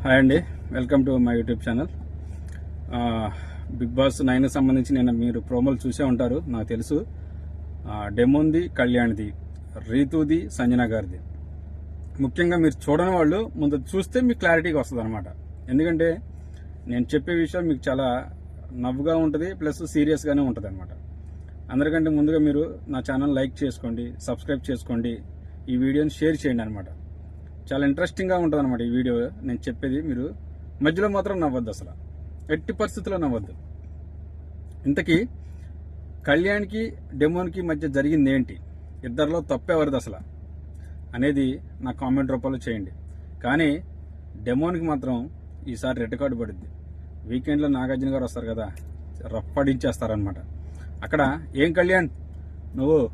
Hi అండి. Welcome to my YouTube channel Bigg Boss nine సంబంధించి నేను మీరు ప్రోమోలు చూసే ఉంటారు నాకు తెలుసు. ఆ, డెమోన్ది కళ్యాణ్ది రీతుది సంజన గారిది. ముఖ్యంగా మీరు చూడని వాళ్ళు ముందు చూస్తే మీకు క్లారిటీగా వస్తుంది అనమాట ఎందుకంటే నేను చెప్పే విషయం మీకు చాలా నవ్వుగా ఉంటుంది ప్లస్ సీరియస్గానే ఉంటుంది అనమాట అందరికంటే ముందుగా మీరు నా ఛానల్ లైక్ చేసుకోండి సబ్స్క్రైబ్ చేసుకోండి ఈ వీడియోని షేర్ చేయండి అనమాట చాలా ఇంట్రెస్టింగ్గా ఉంటుంది అనమాట ఈ వీడియో. నేను చెప్పేది మీరు మధ్యలో మాత్రం నవ్వద్దు అసలు. ఎట్టి పరిస్థితుల్లో నవ్వద్దు. ఇంతకీ కళ్యాణ్కి డెమోన్కి మధ్య జరిగింది ఏంటి? ఇద్దరిలో తప్పెవరిది అసలు? అనేది నా కామెంట్ రూపంలో చేయండి. కానీ డెమోన్కి మాత్రం ఈసారి రెడ్ కార్డు పడుద్ది. వీకెండ్లో నాగార్జున గారు వస్తారు కదా రప్పడించేస్తారనమాట అక్కడ ఏం కళ్యాణ్? నువ్వు?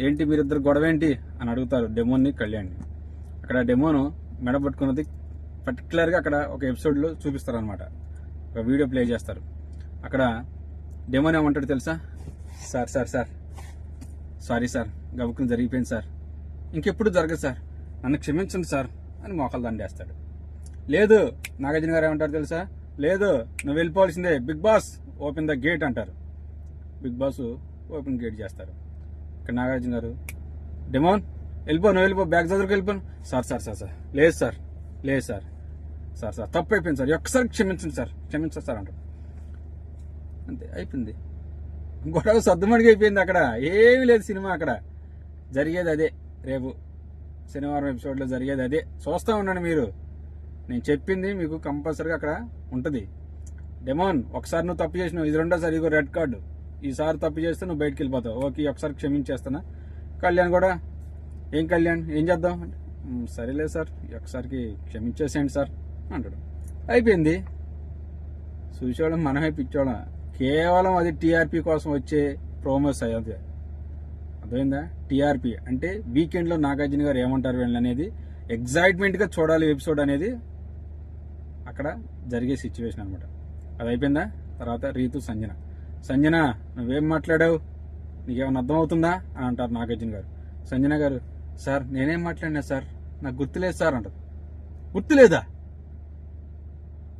ఏంటి మీరిద్దరు గొడవ ఏంటి అని అడుగుతారు డెమోన్ని కళ్యాణ్ని. అక్కడ డెమోను మెడ పట్టుకున్నది పర్టికులర్గా అక్కడ ఒక ఎపిసోడ్లో చూపిస్తారనమాట ఒక వీడియో ప్లే చేస్తారు. అక్కడ డెమోన్ ఏమంటాడు తెలుసా? Sir sir sir. Sorry sir. గబుక్కుని జరిగిపోయింది సార్. ఇంకెప్పుడు జరగదు సార్. నన్ను క్షమించండి సార్ అని మోకాలు దండేస్తాడు. లేదు నాగార్జున గారు ఏమంటారు తెలుసా? లేదు నువ్వు వెళ్ళిపోవాల్సిందే Bigg Boss open the gate అంటారు. బిగ్ బాస్ ఓపెన్ గేట్ చేస్తారు. ఇక్కడ నాగార్జున గారు డెమోన్ వెళ్ళిపో నువ్వు వెళ్ళిపో బ్యాగ్ చదువుకు వెళ్ళిపోను సార్ సార్ సార్ సార్. లేదు సార్. లేదు సార్. సార్ సార్ తప్పు అయిపోయింది సార్ ఒక్కసారి క్షమించండి సార్. క్షమించండి సార్ అంటారు అంతే అయిపోయింది. గొడవ సర్దుమణిగి అయిపోయింది అక్కడ. ఏమీ లేదు సినిమా అక్కడ. జరిగేది అదే రేపు. శనివారం ఎపిసోడ్లో జరిగేది అదే. చూస్తూ ఉండండి మీరు. నేను చెప్పింది మీకు కంపల్సరీగా అక్కడ ఉంటుంది. డెమోన్ ఒకసారి నువ్వు తప్పు చేసినావు. ఇది రెండోసారి ఇదిగో రెడ్ కార్డు. ఈసారి తప్పు చేస్తే నువ్వు బయటికి వెళ్ళిపోతావు. ఓకే ఒకసారి క్షమించేస్తానా కళ్యాణ్ కూడా ఏం కళ్యాణ్ ఏం చేద్దాం? సరేలే సార్ ఒకసారికి క్షమించేసేయండి సార్ అంటాడు. అయిపోయింది. చూసేవాళ్ళం మనమే పిచ్చోళ్ళం. కేవలం అది టీఆర్పీ కోసం వచ్చే ప్రోమోస్ అదే అర్థమైందా? టీఆర్పీ అంటే వీకెండ్లో నాగార్జున గారు ఏమంటారు వీళ్ళు అనేది ఎగ్జైట్మెంట్గా చూడాలి ఎపిసోడ్ అనేది అక్కడ జరిగే సిచ్యువేషన్ అనమాట అది అయిపోయిందా? తర్వాత రీతు సంజన. సంజన నువ్వేం మాట్లాడావు? నీకేమైనా అర్థమవుతుందా? అని అంటారు నాగార్జున గారు. సంజన గారు సార్ నేనేం మాట్లాడినా సార్? నాకు గుర్తులేదు సార్ అంటారు. గుర్తులేదా?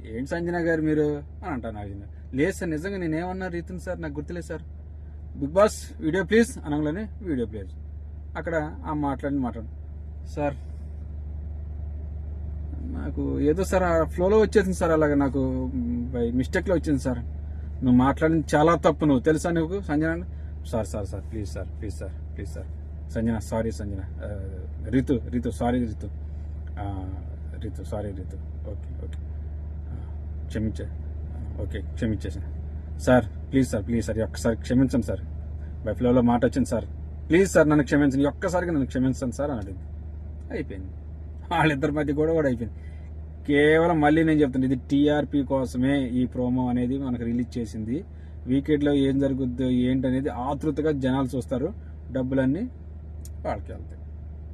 ఏంటి సంజన గారు మీరు? అని అంటారు నాగార్జున లేదు సార్ నిజంగా నేనేమన్నా రీతిని సార్ నాకు గుర్తులేదు sir. Bigg Boss video please అనగానే వీడియో ప్లీజ్. అక్కడ ఆ మాట్లాడి మాట్లాడు సార్ నాకు ఏదో సార్ ఆ ఫ్లోలో వచ్చేసింది సార్ అలాగా నాకు బై మిస్టేక్లో వచ్చింది సార్. నువ్వు మాట్లాడింది చాలా తప్పు నువ్వు తెలుసా నువ్వు Sanjana? Sir sir sir please sir please sir please sir. Sanjana sorry Sanjana Ritu Ritu sorry Ritu Ritu sorry Ritu okay okay క్షమించే. Okay క్షమించేసాను sir please sir please sir ఈ ఒక్కసారి క్షమించండి సార్ బై ఫ్లోలో మాట వచ్చింది సార్ ప్లీజ్ సార్ నన్ను క్షమించండి. ఈ ఒక్కసారిగా నన్ను క్షమించండి సార్ అని అడిగింది. అయిపోయింది. వాళ్ళిద్దరి మధ్య కూడా కూడా అయిపోయింది. కేవలం మళ్ళీ నేను చెప్తాను ఇది టీఆర్పీ కోసమే ఈ ప్రోమో అనేది మనకు రిలీజ్ చేసింది. వీకెండ్లో ఏం జరుగుద్దో ఏంటనేది ఆతృతగా జనాలు చూస్తారు. డబ్బులన్నీ వాళ్ళకి వెళ్తాయి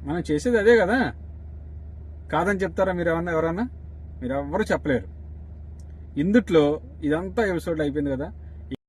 మనం చేసేది అదే కదా. కాదని చెప్తారా మీరు ఏమన్నా ఎవరన్నా? మీరు ఎవ్వరు చెప్పలేరు. ఇందుట్లో ఇదంతా ఎపిసోడ్ అయిపోయింది కదా.